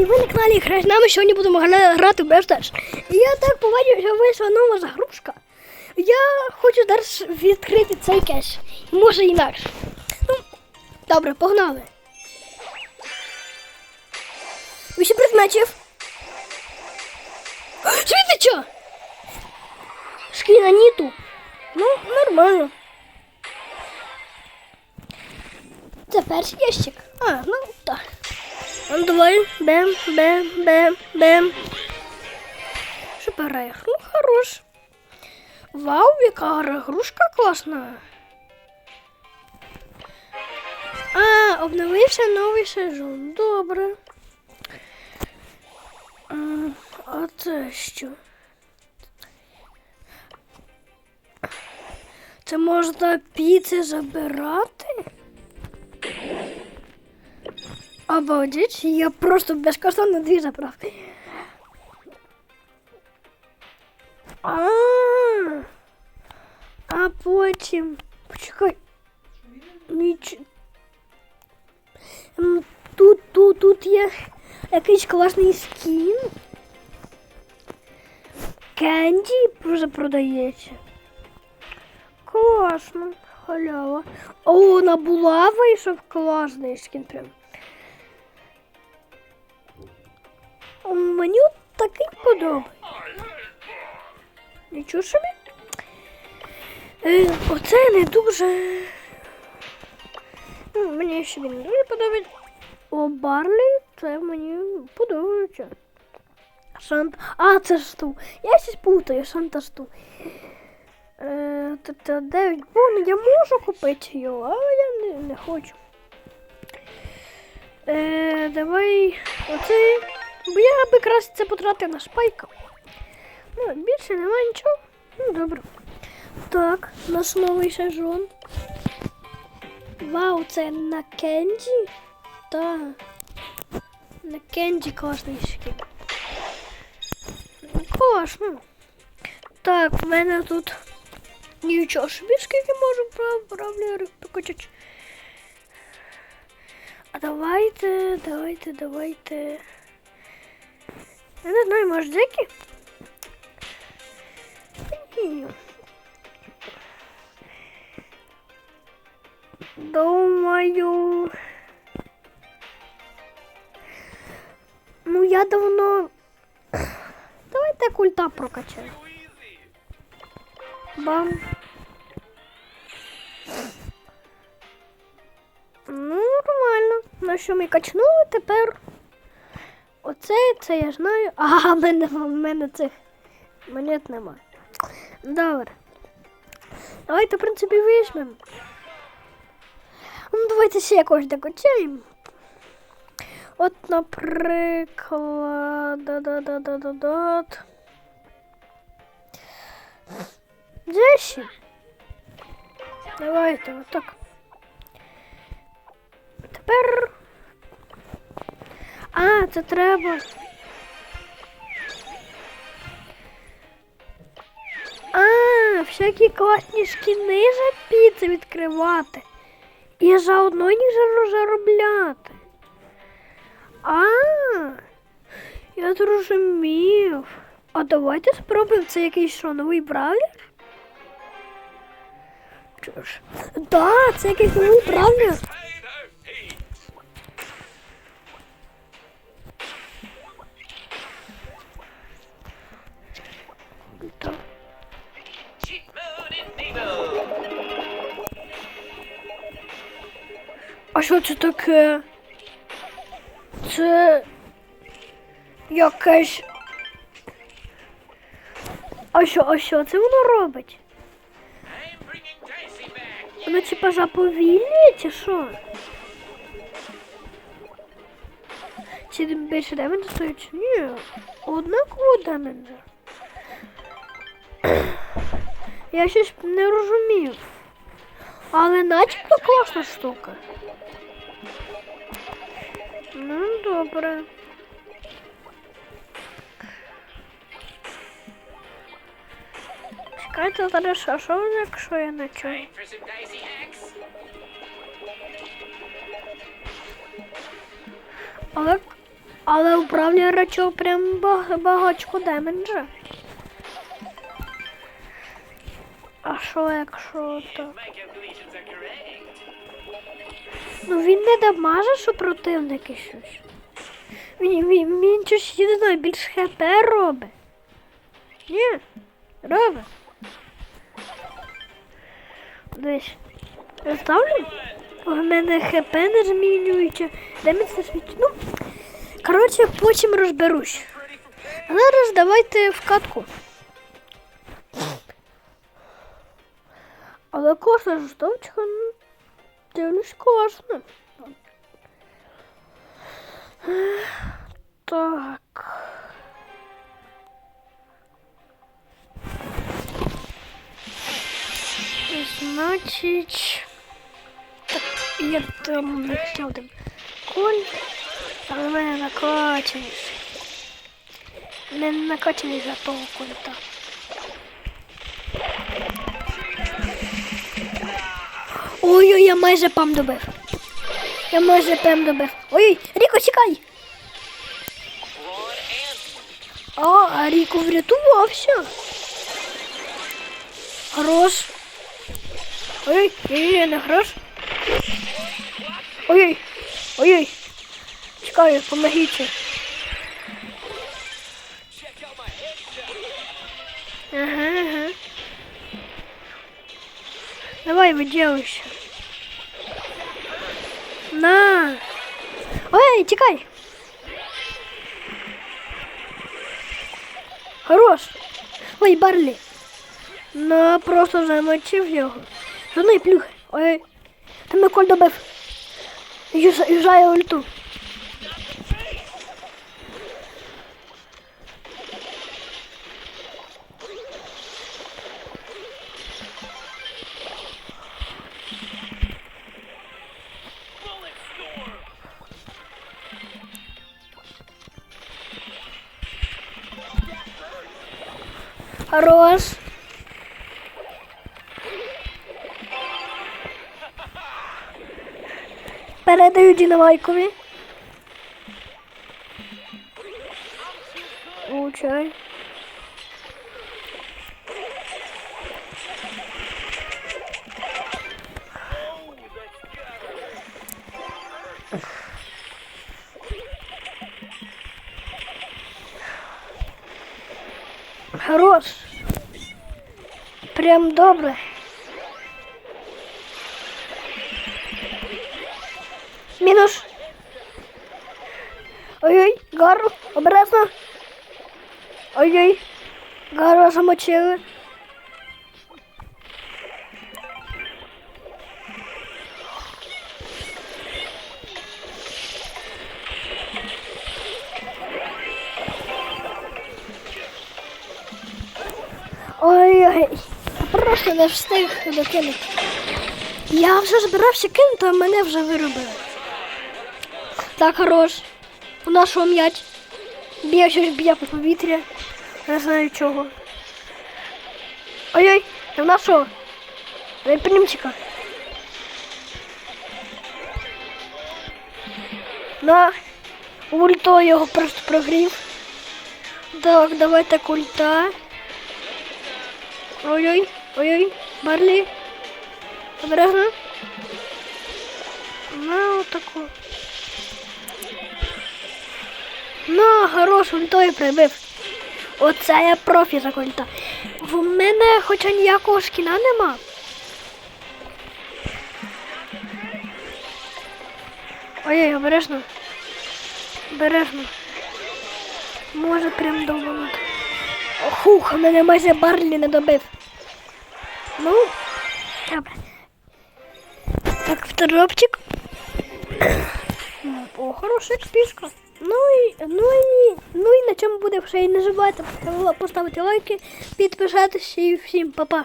І ви на каналі Грай з нами сьогодні будемо грати в Берстаж. І я так побачив, що вийшла нова загрузка. Я хочу зараз відкрити цей кеш. Може інакше. Ну, добре, погнали. Вісім предметів. Світи що? Шкіна ніту. Ну, нормально. Це перший ящик. А, ну так. Ну, давай. Бем, бем, бем, бем. Шиперех. Ну, хорош. Вау, яка грушка класна. А, обновився новий сезон. Добре. А, це що? Це можна піци забирати? Обалдеть, я просто безкоштовно дві забрав. А, а потім. Почекай. Ніч... Тут, тут, тут є якийсь класний скін. Кенді вже продається. Класно, халява. О, на була вийшов класний скін прям. Мені от такий подобається. Нічого собі. Е, оце не дуже. Ну, мені ще він не дуже подобається. О, Барлі, це мені подобається. Санта. А, це ж ту. Я щось путаю, Санта. Е, тобто 9 бон, я можу купити його, але я не, не хочу. Е, давай оцей. Бо я би якраз це потратив на спайка. Ну, більше немає нічого. Ну, добре. Так, наш новий сезон. Вау, це на Кенді? Так. На Кенді класний. Ну, Класно. Так, в мене тут нічого собі, скільки можу прав, правлю покачати. А давайте, давайте, давайте. Я не знаю, може деякі? Ні. Думаю. Ну, я давно. Давайте культа прокачаємо. Бам. Ну, нормально. Ну що ми качнули тепер. Оце, це я знаю. А, в мене, мене цих монет немає. Добре. Давайте, в принципі, візьмемо. Ну, давайте ще якось докачаємо. От, наприклад. Да-да-да-да-да-да. Десять. Давайте, отак. Тепер. Це треба. А, всякі класні шкіни за піци відкривати. І заодно їх зар- заробляти. А, я зрозумів. А давайте спробуємо це якийсь що, новий бравлер? Чого? Да, це якийсь новий бравлер. Що це таке? Це якесь. А що, а що це воно робить? Воно типа заповільнює чи що? Чи більше демеджа стоїть? Ні. Однаково демеджа. Я щось не розумів. Але начебто класна штука. Добре. Чекайте зараз, а що буде, якщо я не чую? Але, Але управління речі прям баг- багачко демеджа. Що якщо так? Ну він не дамаже супротивники щось. Він, він, він щось, я не знаю, більш хп робить. Ні, робить. Десь. Я? У мене хп не змінюється. Де ми це світ? Ну, коротше, потім розберусь. А зараз давайте в катку. Але кожна штучка, ну, дивлюсь кожна. Так. Значить. Так, я там не хотів там коль, але в мене накачаний. Не накачаний за того кольта. Ой-ой, я майже пам добив. Я майже пам добив. Ой, Ріко, чекай! And А, Ріко врятувався. Хорош. Ой, ой, не хорош. Ой-ой, ой-ой. чекай, помогите. Ага, ага. Давай, выделайся. На. Ой, тікай. Хорош. Ой, Барлі. На, просто замочив його. За неї плюх. Ой. Ти Миколь коль добив. Юж- Южає ульту. Хорош. Передаю Дінамайкові. Хорош. Прям добре. Мінус. Ой-ой, гарно, обережно. Ой-ой, гарно замочили. Просто не встиг докинути. Я вже збирався кинути, а мене вже виробили. Так, хорош. У нашого м'ять. Б'є щось б'є по повітря. Не знаю чого. Ой-ой, у нашого. Примчика. На. Ульто його просто прогрів. Так, давайте культа. Ой-ой, ой-ой, Барлі. Обережно. На отаку. На, хорош, ультою прибив. Оце я профі за культа. В мене хоча ніякого шкіна нема. Ой-ой, обережно. Обережно. Може прям довбанути. Хух, мене майже Барлі не добив. Ну, добре. Так, второпчик. О, хороша спішка. Ну і, ну і, ну і на цьому буде все. І не забувайте поставити лайки, підписатися і всім па-па.